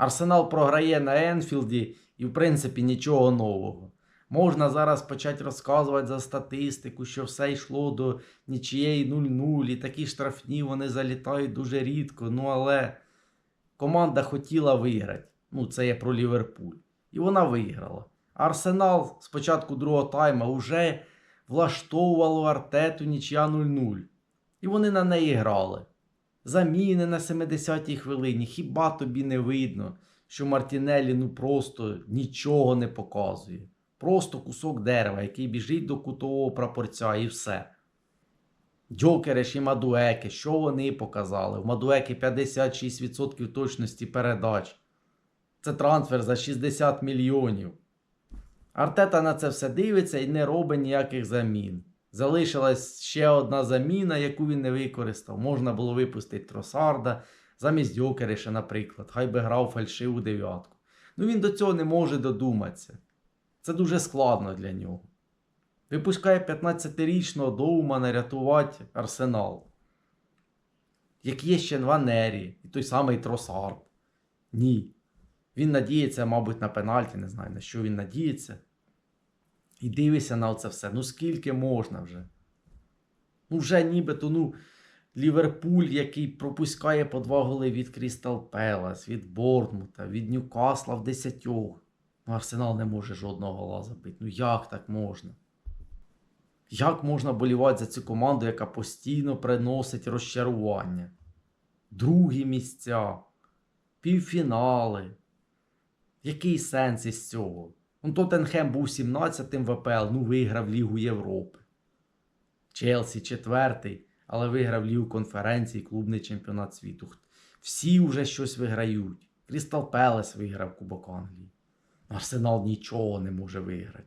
Арсенал програє на Енфілді і, в принципі, нічого нового. Можна зараз почати розказувати за статистику, що все йшло до нічієї 0-0, і такі штрафні вони залітають дуже рідко. Ну але команда хотіла виграти. Ну, це я про Ліверпуль. І вона виграла. Арсенал з початку другого тайма вже влаштовувало Артету нічия 0-0. І вони на неї грали. Заміни на 70-й хвилині. Хіба тобі не видно, що Мартінелі ну просто нічого не показує. Просто кусок дерева, який біжить до кутового прапорця і все. Дьокереш і Мадуеки, що вони показали? В Мадуеки 56% точності передач. Це трансфер за 60 мільйонів. Артета на це все дивиться і не робить ніяких замін. Залишилась ще одна заміна, яку він не використав. Можна було випустити Тросарда замість Дьокереша, наприклад. Хай би грав фальшиву дев'ятку. Ну він до цього не може додуматися. Це дуже складно для нього. Випускає 15-річного Доумана рятувати Арсенал. Як є ще Ванері і той самий Тросард. Ні. Він надіється, мабуть, на пенальті, не знаю, на що він надіється. І дивися на це все. Ну скільки можна вже? Ну, вже нібито, ну, Ліверпуль, який пропускає по два голи від Крістал Пелас, від Бортмута, від Ньюкасла в десятьох. Ну, Арсенал не може жодного гола забити. Ну як так можна? Як можна болівати за цю команду, яка постійно приносить розчарування? Другі місця, півфінали. Який сенс із цього? Ну, Тоттенхем був 17-тим в АПЛ, ну виграв Лігу Європи. Челсі четвертий, але виграв Лігу конференції, клубний чемпіонат світу. Всі вже щось виграють. Крістал Пелес виграв Кубок Англії. Арсенал нічого не може виграти.